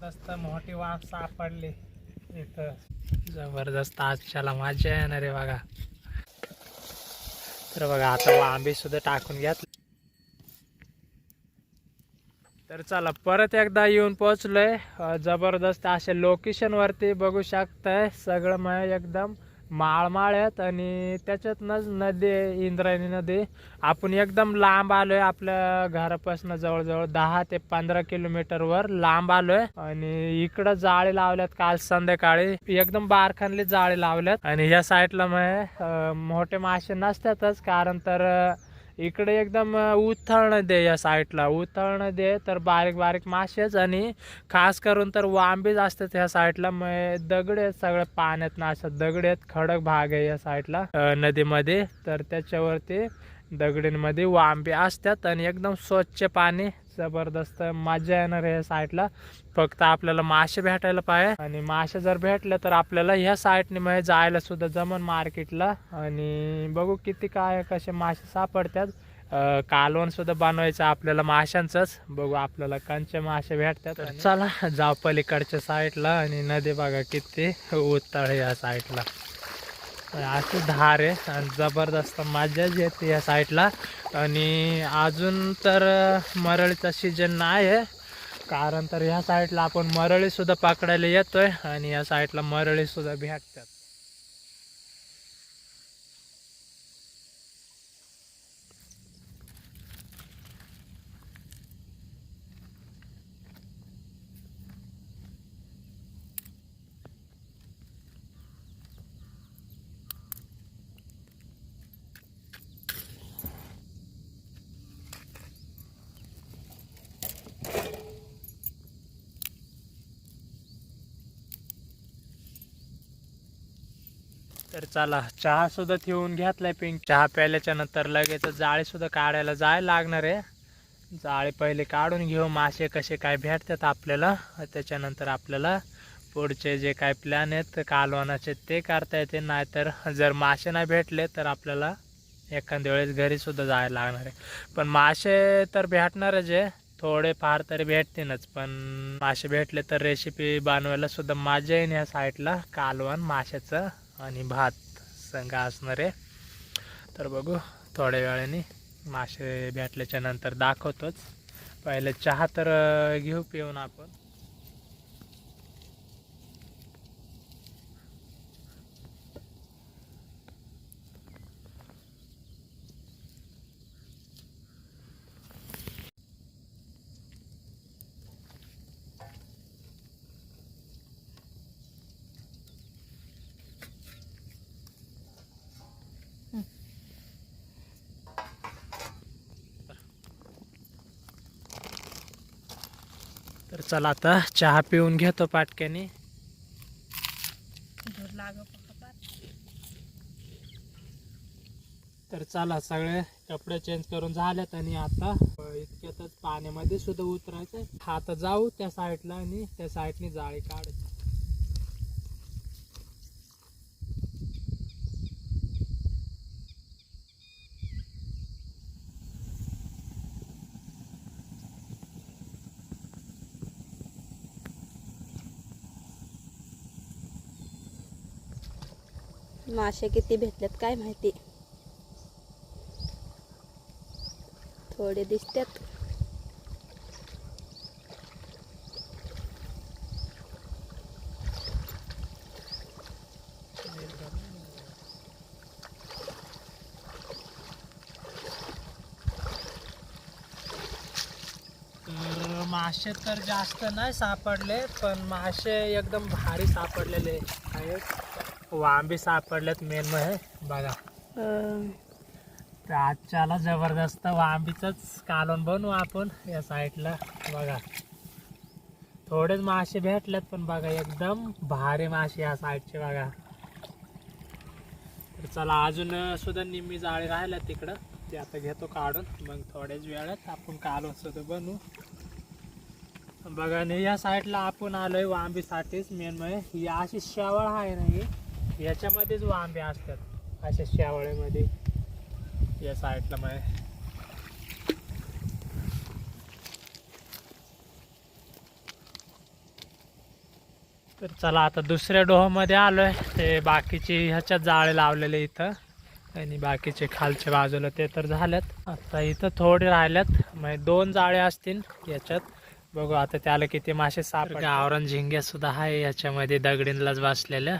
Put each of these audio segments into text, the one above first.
जबरदस्त मोठी वाफ सापडली इथं. जबरदस्त आजच्याला मजा येणार आहे बघा. तर बघा आता आंबे सुद्धा टाकून घेतले. तर चला परत एकदा येऊन पोहोचलोय. जबरदस्त अशा लोकेशन वरती बघू शकताय. सगळं मग एकदम माळमाळ आहेत आणि त्याच्यातनंच नदी आहे इंद्रायणी नदी. आपण एकदम लांब आलोय आपल्या घरापासून जवळजवळ दहा ते पंधरा किलोमीटर वर लांब आलोय. आणि इकडं जाळी लावल्यात काल संध्याकाळी. एकदम बारखानली जाळी लावल्यात. आणि या साईडला मग मोठे मासे नसतातच कारण तर इकडे एकदम उथळणं दे या साईडला. उथळणं दे तर बारीक बारीक मासेच आणि खास करून तर वांबीच असतात ह्या साईडला. मग दगड आहेत सगळं पाण्यात ना असं दगड आहेत खडक भाग आहे या साईडला नदीमध्ये. तर त्याच्यावरती दगडींमध्ये वांबे असतात आणि एकदम स्वच्छ पाणी जबरदस्त मजा येणार आहे या साईडला. फक्त आपल्याला मासे भेटायला पाहिजे आणि मासे जर भेटले तर आपल्याला ह्या साईडने मग जायला सुद्धा जमन मार्केटला. आणि बघू किती काय कसे मासे सापडतात. कालवण सुद्धा बनवायचं आपल्याला माशांचंच. बघू आपल्याला कंचे मासे भेटतात. चला जाऊ पलीकडच्या साईडला. आणि नदी बघा किती उत्तळ या साईडला. अशी धार आहे आणि जबरदस्त मजाच येते या साईडला. आणि अजून तर मरळीचा सीजन नाही आहे. कारण तर ह्या साईडला आपण मरळी सुद्धा पकडायला येतोय आणि या साईडला मरळी सुद्धा भेटतात. तर चला चहा सुद्धा ठेवून घेतलाय पिंक चहा प्यायल्याच्या नंतर लगेच जाळी सुद्धा काढायला जायला लागणार आहे. जाळी पहिले काढून घेऊ मासे कसे काय भेटतात आपल्याला. त्याच्यानंतर आपल्याला पुढचे जे काय प्लॅन आहेत कालवनाचे ते करता येते. नाहीतर जर मासे नाही भेटले तर आपल्याला एखाद्या वेळेस घरी सुद्धा जायला लागणार आहे. पण मासे तर भेटणारच आहे थोडे फार तरी भेटतीलच. पण मासे भेटले तर रेसिपी बनवायला सुद्धा मजा येईन ह्या साईडला कालवण माशाचं. आणि भात संघ असणार आहे. तर बघू थोड्या वेळाने मासे भेटल्याच्या नंतर दाखवतोच. पहिले चहा तर घेऊ पिऊन आपण. चला आता चहा पिऊन घेतो पाटक्याने. तर चला सगळे कपडे चेंज करून झालेत आणि आता इतक्यातच पाण्यामध्ये सुद्धा उतरायचं आता जाऊ त्या साईडला आणि त्या साईडने जाळी काढायची मासे किती भेटल्यात काय माहिती? थोडे दिसतात. मासे तर जास्त नाही सापडले पण मासे एकदम भारी सापडलेले आहेत. वांबी सापडलेत मेन म्हणजे. बघा. तर आजच्याला जबरदस्त वांबीचंच कालवण बनवू आपण या साईडला बघा. थोडेच मासे भेटलेत पण बघा एकदम भारी मासे या साईडचे बघा. तर चला अजून सुद्धा निम्मी जाळी राहिल्यात तिकडं. ते आता घेतो काढून. मग थोड्याच वेळात आपण कालवण सुद्धा बनवू. बघा आणि या साईडला आपण आलोय वांबीसाठीच. मेन म्हणजे ही अशी शेवळ आहे ना ही. याच्यामध्येच वांबे असतात. अशा शेवळेमध्ये या साईडला म्हणजे तर चला आता दुसऱ्या डोहामध्ये आलोय. ते बाकीचे ह्याच्यात जाळे लावलेले इथं. आणि बाकीचे खालच्या बाजूला ते तर झाल्यात आता इथं थोडे राहिल्यात म्हणजे दोन जाळे असतील याच्यात. बघू आता त्याला किती मासे साप गावरण झिंग्या सुद्धा आहे. याच्यामध्ये दगडींलाच बसलेल्या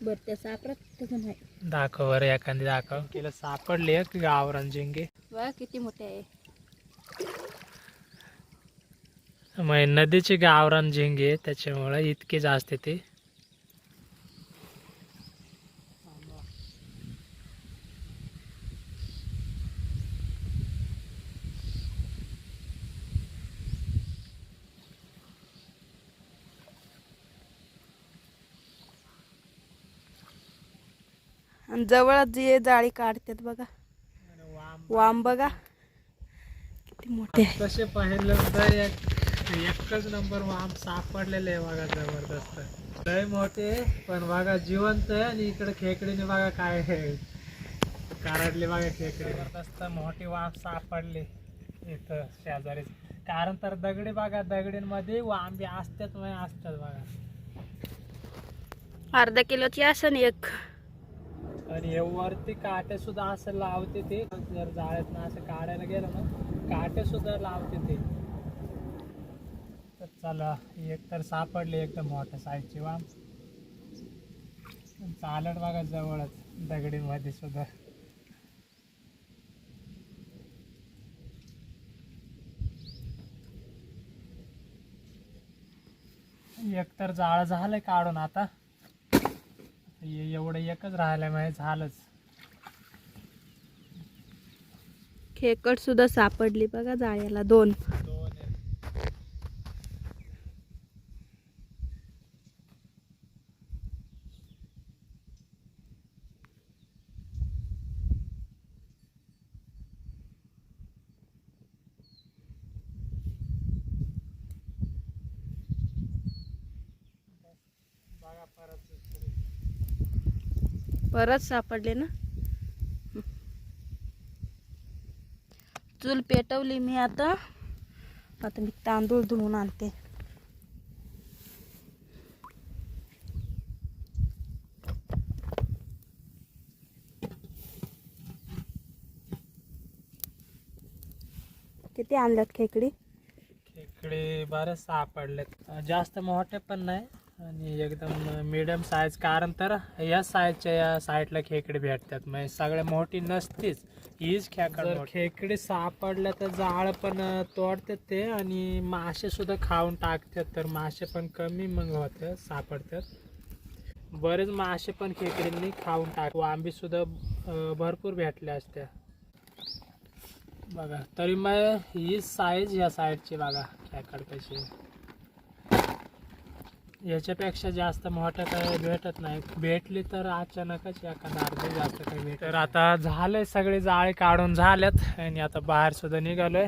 बर त्या सापरात तसं नाही दाखव बरं एखादी दाखव. तिला सापडली एक गावरण झिंगे बघा किती मोठे आहे. मग नदीची गावरान झिंगे आहे, त्याच्यामुळे इतके जास्त ते आणि जवळच जे जाळी काढतात बघा. वाम बघा. किती मोठे तसे पहिल्यांदा एक एकच नंबर वाम सापडलेले आहे बघा जबरदस्त. लय मोठे पण बघा जिवंत आहे आणि इकडे खेकडीने बघा काय आहे. काराडले बघा खेकडे जबरदस्त मोठी वाम सापडली इथं शेजारी कारण तर दगडी बघा दगडींमध्ये वांबे असतात म्हणजे असतात बघा. अर्धा किलोची असं एक. आणि हे वरती काटे सुद्धा असं लावते ते. जर जाळ्यात ना असं काढायला गेलं ना काटे सुद्धा लावते ते. तर चला एक तर सापडली एकदम मोठ्या साईजची वाम. चालत बघा जवळच दगडीमध्ये सुद्धा. एक तर जाळं झालंय काढून आता. हे एवढं एकच राहिलं म्हणजे झालंच खेकड सुद्धा सापडली बघा जाळ्याला दोन दोन आहेत. बघा परत. परत सापडले ना? चूल पेटवली मी आता. आता मी तांदूळ धुवून आणते. किती आणल्यात खेकडी? खेकडे बरं सापडलेत जास्त मोठे पण नाही. आणि एकदम मिडियम साईज कारण तर या साईजच्या या साईडला खेकडे भेटतात. म्हणजे सगळ्या मोठी नसतीच. हीच खेकड खेकडे सापडल्या तर जाळ पण तोडतात ते आणि मासे सुद्धा खाऊन टाकतात. तर मासे पण कमी मग होतात सापडतात. बरेच मासे पण खेकडींनी खाऊन टाक वांबी सुद्धा भरपूर भेटल्या असत्या. बघा तरी मग ही साईज या साईडची बघा खेकड कशी. याच्यापेक्षा जास्त मोठं काही भेटत नाही. भेटली तर अचानकच एखादा अर्धी जास्त काही भेट तर आता झालंय सगळे जाळे काढून झाल्यात आणि आता बाहेर सुद्धा निघालोय.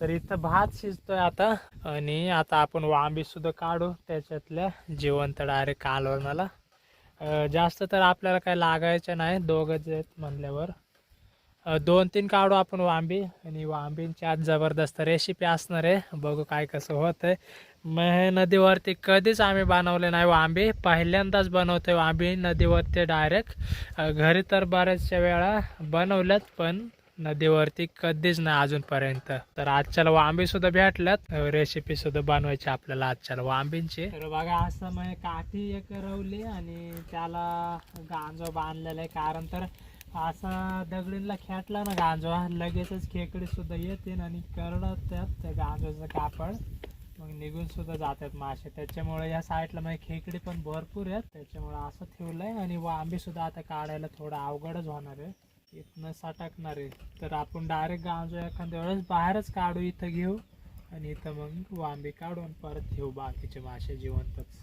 तर इथं भात शिजतोय आता आणि आता आपण वांबी सुद्धा काढू. त्याच्यातल्या जिवंत डायरेक्ट कालवणाला जास्त तर आपल्याला काही लागायचं नाही. दोघंच आहेत म्हणल्यावर. दोन तीन काढू आपण वांबी. आणि वांबींची आज जबरदस्त रेसिपी असणार आहे. बघू काय कसं होतंय. मग हे नदीवरती कधीच आम्ही बनवले नाही आंबे पहिल्यांदाच बनवतोय. आंबे नदीवरती डायरेक्ट घरी तर बऱ्याचशा वेळा बनवल्यात पण नदीवरती कधीच नाही अजूनपर्यंत. तर आजच्याला वांबी सुद्धा भेटल्यात. रेसिपी सुद्धा बनवायची आपल्याला आजच्याला वांबींची तर बघा असं म्हणजे काठी एक रवली आणि त्याला गांजो बांधलेला आहे. कारण तर असा दगडीला खेटला ना गांजो लगेचच खेकडी सुद्धा येतील आणि करडत त्यात त्या गांजवाचं कापड. मग निघून सुद्धा जातात मासे. त्याच्यामुळे या साईडला म्हणजे खेकडे पण भरपूर आहेत. त्याच्यामुळे असं ठेवलं आहे आणि व सुद्धा आता काढायला थोडं अवघडच होणार आहे. इथनं सटकणार आहे. तर आपण डायरेक्ट गांजो एखाद्या वेळेस बाहेरच काढू इथं घेऊ आणि इथं मग वांबी काढून परत घेऊ बाकीचे मासे जिवंतच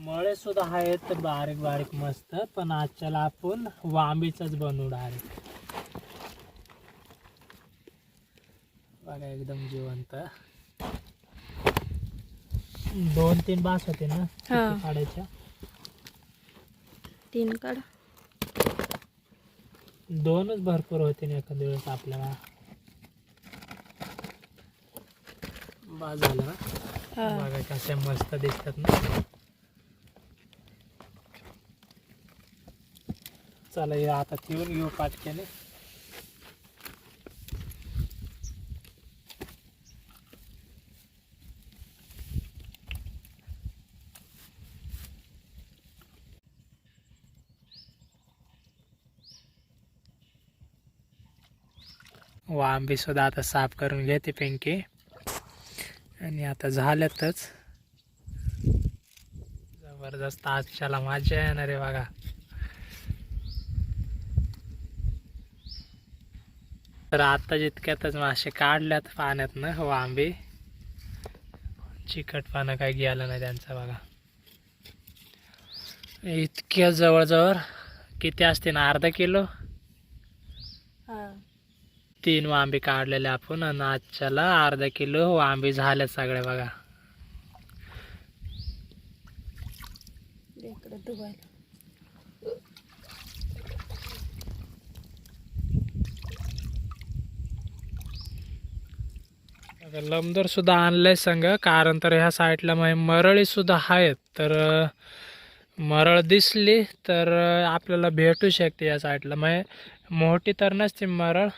मळे सुद्धा आहेत बारीक बारीक मस्त. पण आजच्याला आपण वांबीचाच बनवू डायरेक्ट बघा एकदम जिवंत. दोन तीन बास होते ना. किती काढायच्या. तीन काढा. दोनच भरपूर होते ना एखाद्या वेळेस आपल्याला. बा झालं बघा कशा मस्त दिसतात ना. चला हे आता ठेवून घेऊ पाटक्याने वांबी हो, सुद्धा आता साफ करून घेते पेंके. आणि आता झाल्यातच जबरदस्त आजच्याला मजा येणार आहे बघा. तर आता जितक्यातच मासे काढल्यात पाण्यात ना वांबी चिकटपणा काही गेला नाही त्यांचा बघा. इतक्या जवळजवळ किती असते ना अर्धा किलो? हा. तीन वांबे काढलेले आपण आणि आजच्याला अर्धा किलो वांबे झाले सगळे बघा इकडे धुवायला बघा, लमदर सुद्धा आणलंय संग कारण तर ह्या साईडला मग म्हणजे मरळी सुद्धा आहेत. तर मरळ दिसली तर आपल्याला भेटू शकते या साईडला मग म्हणजे मोठी तर नसते मरळ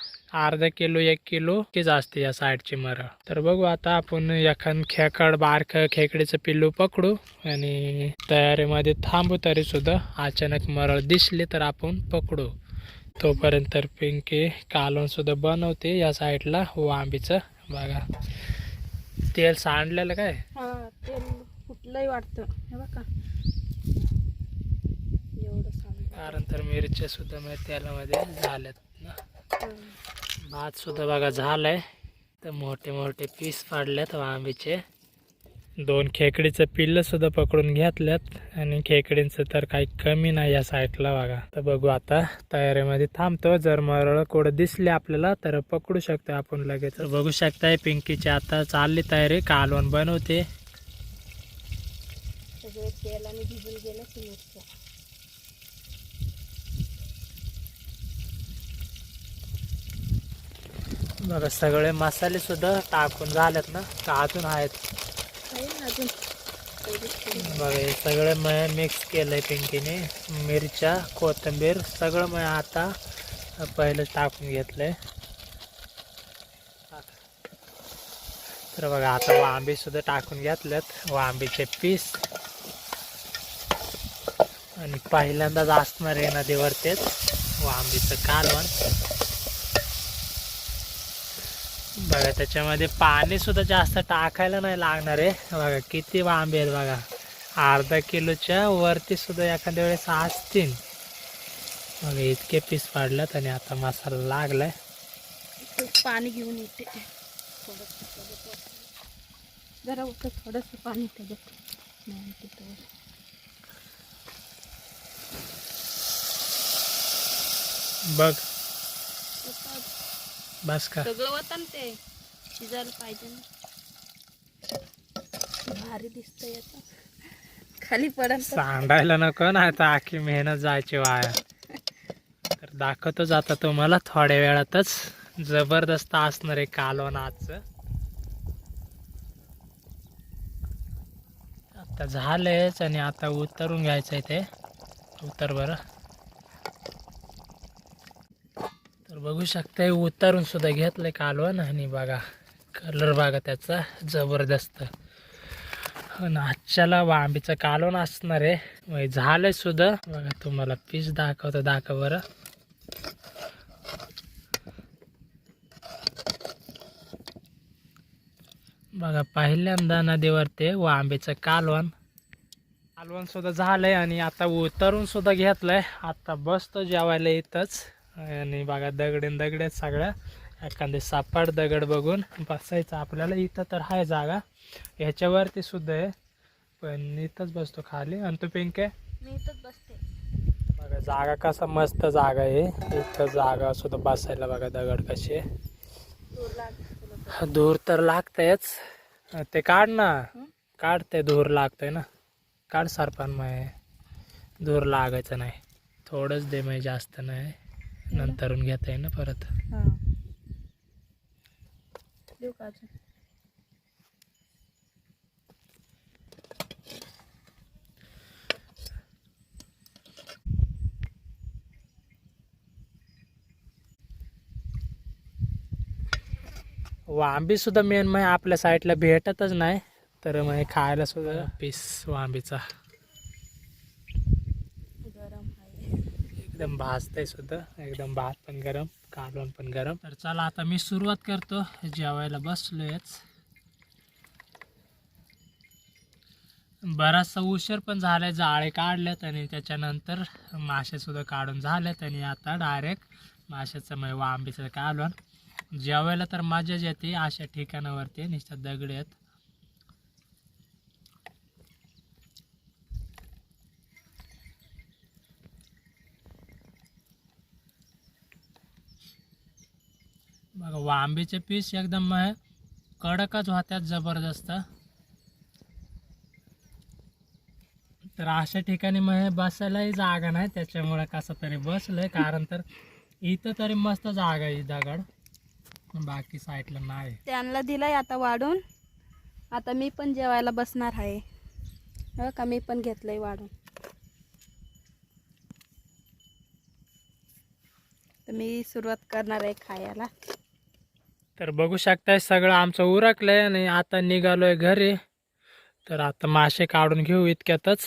अर्धा किलो एक किलो की असते या साईडची मरळ. तर बघू आता आपण एखाद खेकड बारक खेकडीचं पिल्लू पकडू आणि तयारीमध्ये थांबू तरी सुद्धा. अचानक मरळ दिसली तर आपण पकडू. तोपर्यंत तर पिंकी कालवण सुद्धा बनवते या साईडला वांबीचं. बघा. तेल सांडलेलं काय? हा तेल कुठलंही वाटतं. हे बघा. एवढं कारण तर मिरच्या सुद्धा तेलामध्ये झाल्यात ना. भात सुद्धा बघा झालाय. तर मोठे मोठे पीस पाडल्यात वांबीचे दोन खेकडीचं पिल्लं सुद्धा पकडून घेतल्यात आणि खेकडींचं तर काही कमी नाही या साईडला बघा. तर बघू आता तयारीमध्ये थांबतो. जर मरळ कुठं दिसले आपल्याला तर पकडू शकतो आपण लगेच तर बघू शकताय पिंकीची आता चालली तयारी. कालवण बनवते. बघा सगळे मसाले सुद्धा टाकून झालेत ना का अजून आहेत? अजून बघा हे सगळं मग मिक्स केलंय पिंकीने. मिरच्या कोथिंबीर सगळं मग आता पहिलं टाकून घेतलंय. तर बघा आता वांबी सुद्धा टाकून घेतल्यात. वांबीचे पीस. आणि पहिल्यांदाच असणार आहे नदीवर तेच वांबीचं कालवण. बघा त्याच्यामध्ये पाणी सुद्धा जास्त टाकायला नाही लागणार आहे. बघा किती वांबे आहेत बघा. अर्धा किलोच्या वरती सुद्धा एखाद्या वेळेस असतील. बघा इतके पीस पाडल्यात आणि आता मसाला लागलाय. पाणी घेऊन येते. जरा थोडंसं पाणी त्याच्यात नाही तिथं बघ. बस का सगळं होतं ना ते. शिजायला पाहिजे ना. भारी दिसतंय आता. खाली तर सांडायला नको ना आता आखी मेहनत जायची वाया. तर दाखवतोच आता तुम्हाला थोड्या वेळातच. जबरदस्त असणार आहे कालवण आजचं. आता झालंयच आणि आता उतरून घ्यायचं आहे ते. उतर बरं तर बघू शकताय उतारून सुद्धा घेतलंय कालवण आणि बघा कलर बघा त्याचा जबरदस्त. हो आणि आजच्याला वांबीचं कालवण असणार आहे. मग झालंय सुद्धा. बघा तुम्हाला पीस दाखवतो दाखव बरं. बघा पहिल्यांदा नदीवर ते वांबीचं कालवण. कालवण सुद्धा झालंय आणि आता उतरून सुद्धा घेतलंय. आता बसतो जेवायला इथंच. आणि बघा दगडीन दगड आहेत सगळ्या एखादे सापाड दगड बघून बसायचं. आपल्याला इथं तर आहे जागा. ह्याच्यावरती सुद्धा आहे. पण इथंच बसतो खाली. आणि तो पिंक? आहे मी इथंच बसते. बघा जागा कसा मस्त जागा आहे. इथं जागा सुद्धा बसायला बघा दगड लागते. तुला धूर तर लागतंयच ते काढ ना. हं? काढ ते धूर लागतंय ना. काढ सरपण मग दूर लागायचं नाही. थोडंच दे म्हणजे जास्त नाही. नंतरून घेता येईल ना परत. हां. देऊ का अजून? वांबी सुद्धा मेन मग आपल्या साईडला भेटतच नाही तर मग खायला सुद्धा पीस वांबीचा गरम आहे एकदम भाजतंय सुद्धा. एकदम भात पण गरम कालवण पण गरम. तर चला आता मी सुरुवात करतो. जेवायला बसलोयच बराचसा उशीर पण झालाय. जाळे काढलेत आणि त्याच्यानंतर मासे सुद्धा काढून झालेत आणि आता डायरेक्ट माशाचं मग वांबीचं कालवण. जेवायला तर मजाच येते. अशा ठिकाणावरती निश्चित दगड आहेत. बघा वांबीचे पीस एकदम कडकच होत्यात जबरदस्त. तर अशा ठिकाणी मग बसायलाही जागा नाही त्याच्यामुळे कसं तरी बसलंय. कारण तर इथं तरी मस्त जागा आहे दगड. बाकी साईडला नाही. त्यांना दिलाय आता वाढून. आता मी पण जेवायला बसणार आहे. हो का? मी पण घेतलंय वाढून. तर मी सुरुवात करणार आहे खायला. तर बघू शकताय सगळं आमचं उरकलंय आणि आता निघालोय घरी. तर आता मासे काढून घेऊ इतक्यातच.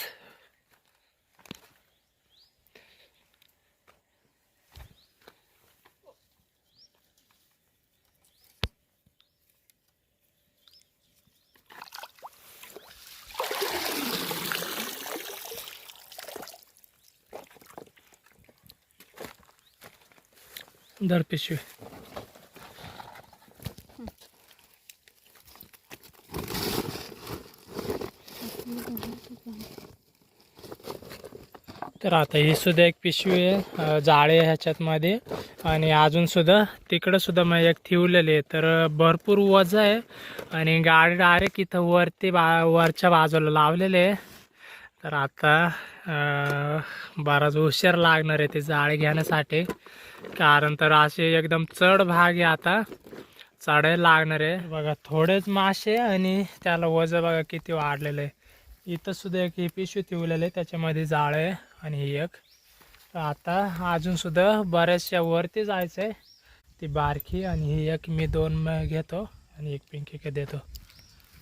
दर पिशवी. तर आता ही सुद्धा एक पिशवी आहे जाळे ह्याच्यातमध्ये. आणि अजून सुद्धा तिकडं सुद्धा मग एक ठेवलेली आहे. तर भरपूर वज आहे. आणि गाडी डायरेक्ट इथं वरती बा वरच्या बाजूला लावलेले आहे. तर आता बराच उशीर लागणार आहे ते जाळे घेण्यासाठी. कारण तर असे एकदम चढ भाग आहे आता. चढायला लागणार आहे. बघा थोडेच मासे आणि त्याला वजन बघा किती वाढलेलं आहे. इथं सुद्धा एक ही पिशवी ठेवलेलं आहे. त्याच्यामध्ये जाळं आहे. आणि ही एक. तर आता अजूनसुद्धा बऱ्याचशा वरती जायचं आहे ती बारकी आणि ही एक मी दोन घेतो आणि एक पिंकी का देतो.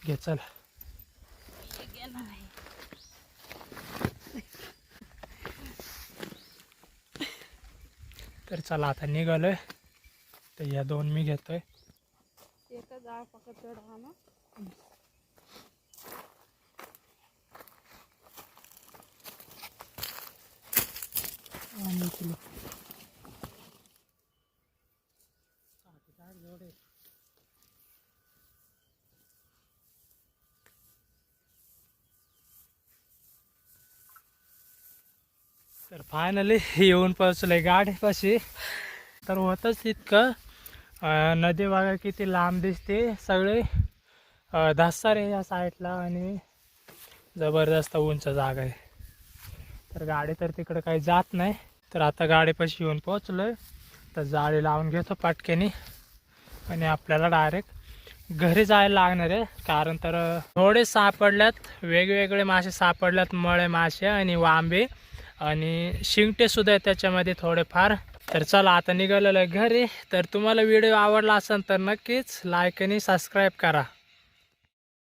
घे चल. तर चला आता निघालोय. तर या दोन मी घेतोय एकच जाळ फक्त चढ हा ना आणि किलो तर फायनली येऊन पोचलोय गाडीपाशी. तर होतच इतकं. नदी बघा किती लांब दिसते. सगळे अं, धसार आहे या साईडला आणि जबरदस्त उंच जागा आहे. तर गाडी तर तिकडं काही जात नाही. तर आता गाडीपाशी येऊन पोचलोय तर जाळी लावून घेतो पाटक्यानी आणि आपल्याला डायरेक्ट घरी जायला लागणार आहे. कारण तर थोडे सापडल्यात. वेगवेगळे मासे सापडल्यात. मळे मासे आणि वांबे. आणि शिंगटे सुद्धा आहेत त्याच्यामध्ये थोडेफार. तर चला आता निघालेलं आहे घरी. तर तुम्हाला व्हिडिओ आवडला असेल तर नक्कीच लाईक आणि सबस्क्राईब करा.